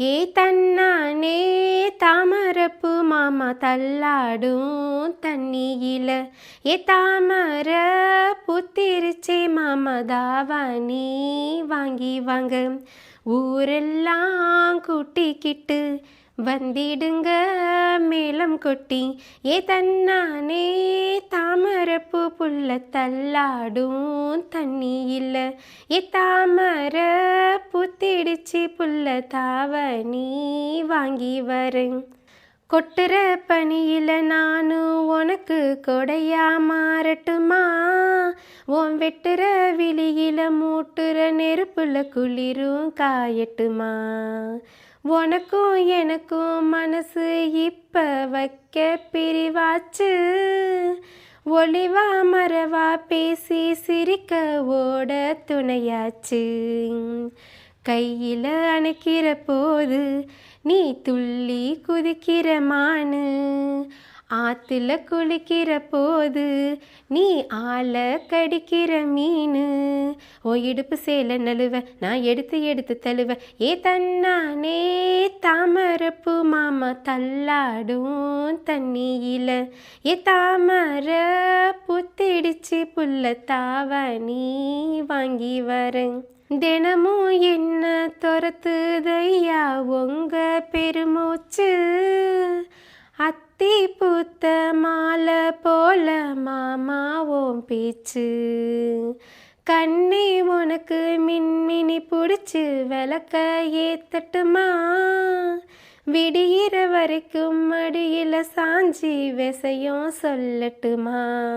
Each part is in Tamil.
ஏ தன்னானே தாமரப்பு மாமா தள்ளாடும் தண்ணியில. ஏ தாமர புத்திருச்சே மாமா தாவாணி வாங்கி வாங்க. ஊரெல்லாம் கூட்டிக்கிட்டு வந்திடுங்க மேளம் கொட்டி. ஏ தன்னானே தாமரப்பூ புல்ல தள்ளாடும் தண்ணி இல்லை ஏ தாமர புத்திடுச்சு புல்ல தாவணி வாங்கி வரேன். கொட்டுற பணியில் நானும் உனக்கு கொடையா மாறட்டுமா? உன் வெட்டுற விழியில மூட்டுற நெருப்புல குளிரும் காயட்டுமா? உனக்கும் எனக்கும் மனசு இப்ப வைக்க பிரிவாச்சு. ஒளிவா மறவா பேசி சிரிக்க ஓட துணையாச்சு. கையில் அணைக்கிற போது நீ துள்ளி குதிக்கிற மானு. ஆத்துல குளிக்கிற போது நீ ஆளை கடிக்கிற மீன். ஓ இடுப்பு சேல நழுவ நான் எடுத்து எடுத்து தழுவ. ஏ தன்னானே தாமரப்பு மாமா தள்ளாடும் தண்ணியில. ஏ தாமர புத்திடிச்சு புல்ல தாவணி வாங்கி வரேன் தினமும் என்ன துரத்துதையா உங்க பெருமூச்சு? அத்தி பூத்த மாலை போல மாமாவோம் பேச்சு. கண்ணே உனக்கு மின்மினி பிடிச்சி விளக்க ஏத்தட்டுமா? விடியிற வரைக்கும் மடியில் சாஞ்சி விசையும் சொல்லட்டுமா?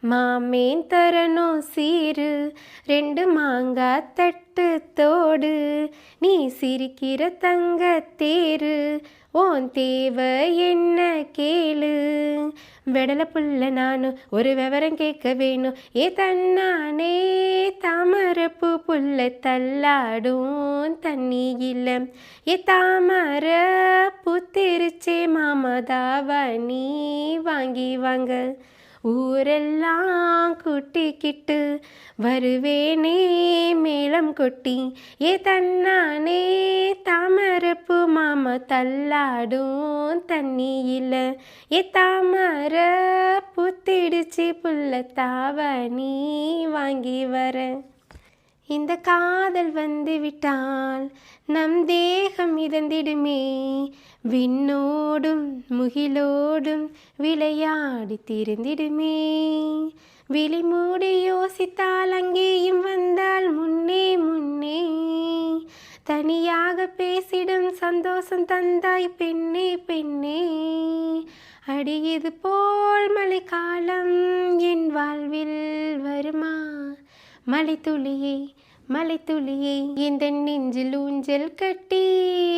மாமேன் தரணும் சீரு ரெண்டு மாங்காய் தட்டு தோடு. நீ சிரிக்கிற தங்க தேரு ஓன் தேவை என்ன கேளு. வெடல புள்ள நானும் ஒரு விவரம் கேட்க வேணும். ஏ தன்னானே தாமரப்பு புல்ல தள்ளாடும் தண்ணி இல்லை ஏ தாமர புத்திருச்சே நீ வாங்கி வாங்க. ஊரெல்லாம் குட்டிக்கிட்டு வருவேனே மேளம் கொட்டி. ஏ தன்னானே தாமரப்பு மாமா தள்ளாடும் தண்ணியில். ஏ தாமர புத்திடுச்சு புல்ல தாவணி வாங்கி வர. இந்த காதல் வந்து விட்டால் நம் தேகம் இதந்திடுமே விண்ணோடும் முகிலோடும் விளையாடி திரிந்திடுமே. விழிமூடி யோசித்தால் அங்கேயும் வந்தால் முன்னே முன்னே. தனியாக பேசிடும் சந்தோஷம் தந்தாய் பெண்ணே பெண்ணே. அடியது போல் மழைக்காலம் என் வாழ்வில் வருமா? மலை துளியே மலைத்துளியே இந்த நெஞ்சில் ஊஞ்சல் கட்டி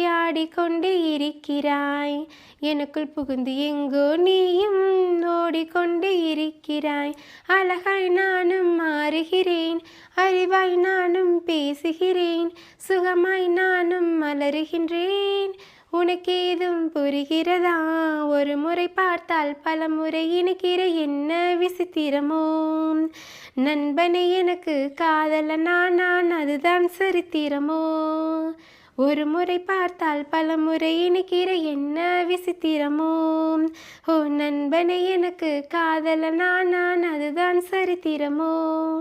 ஆடிக்கொண்டே இருக்கிறாய். எனக்குள் புகுந்து எங்கோ நீயும் ஓடிக்கொண்டே இருக்கிறாய். அழகாய் நானும் மாறுகிறேன் அறிவாய் நானும் பேசுகிறேன் சுகமாய் நானும் மலருகின்றேன். உனக்கேதும் புரிகிறதா? ஒரு முறை பார்த்தால் பல முறை இணைக்கிற என்ன விசித்திரமோ? நண்பனை எனக்கு காதல நான் அதுதான் சரித்திரமோ? ஒரு முறை பார்த்தால் பல முறை இணைக்கிற என்ன விசித்திரமோ? ஓ நண்பனை எனக்கு காதல நான் அதுதான் சரித்திரமோ?